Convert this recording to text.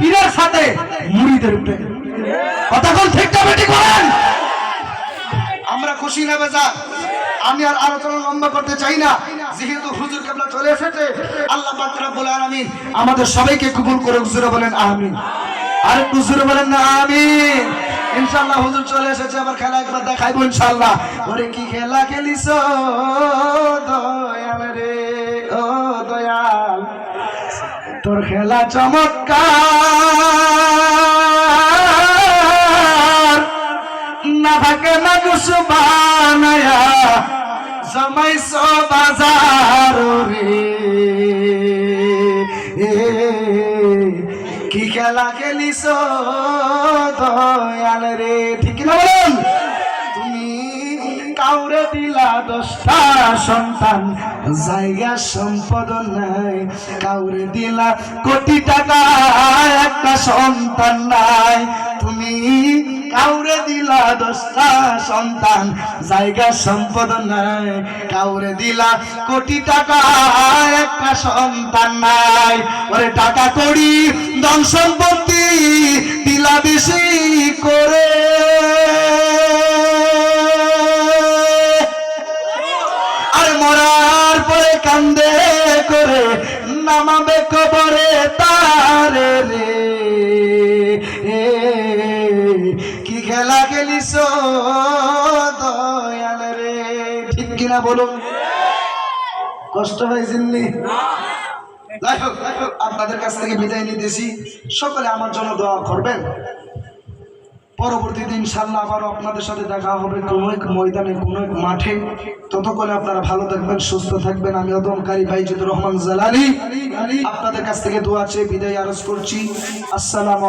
পীরের সাথে মুড়িদের প্রেম কথা কোন ঠিক করেন আমরা খুশি না, বেজা। আমি আর আলোচনা লম্বা করতে চাই না। যেহেতু হুজুর কেবলা চলে এসেছে, আল্লাহ রব্বুল আলামিন আমাদের সবাইকে কবুল করে হুজুরে বলেন, আমিন। আর একটু হুজুরে বলেন না, আমিন। ইনশাআল্লাহ হুজুর চলে এসেছে, আবার খেলা একবার দেখাইবো, ইনশাআল্লাহ। ওরে, কি খেলা খেলিস দয়াল রে। তোর খেলা চমৎকার। না থাকে না কুসু বানায়া জমাইছ বাজার কি খেলা খেলিস দয়াল রে, ঠিক না দিলা দশটা সন্তান, জায়গা সম্পদ নাই, কাউরে দিলা কোটি টাকা, একটা সন্তান নাই। তুমি কাউরে দিলা দশটা সন্তান, জায়গা সম্পদ নাই, কাউরে দিলা কোটি টাকা, একটা সন্তান নাই। ওরে টাকা করি ধন সম্পত্তি আর মরার পরে কান্দে করে নামাবে কবরে তারে রে। কি খেলা খেলিস দয়াল রে। ঠিক কিনা বলুন? কষ্ট যাই হোক, যাই হোক, আপনাদের কাছ থেকে বিদায় নিতেছি। সকলে আমার জন্য দোয়া করবেন। পরবর্তী দিন ইনশাল্লাহ আবারও আপনাদের সাথে দেখা হবে কোনো এক ময়দানে, কোনো এক মাঠে। ততক্ষণে আপনারা ভালো থাকবেন, সুস্থ থাকবেন। আমি অদমকারী ভাইজুদ রহমান জালালি। আপনাদের কাছ থেকে দোয়া চেয়ে বিদায় আরজ করছি। আসসালাম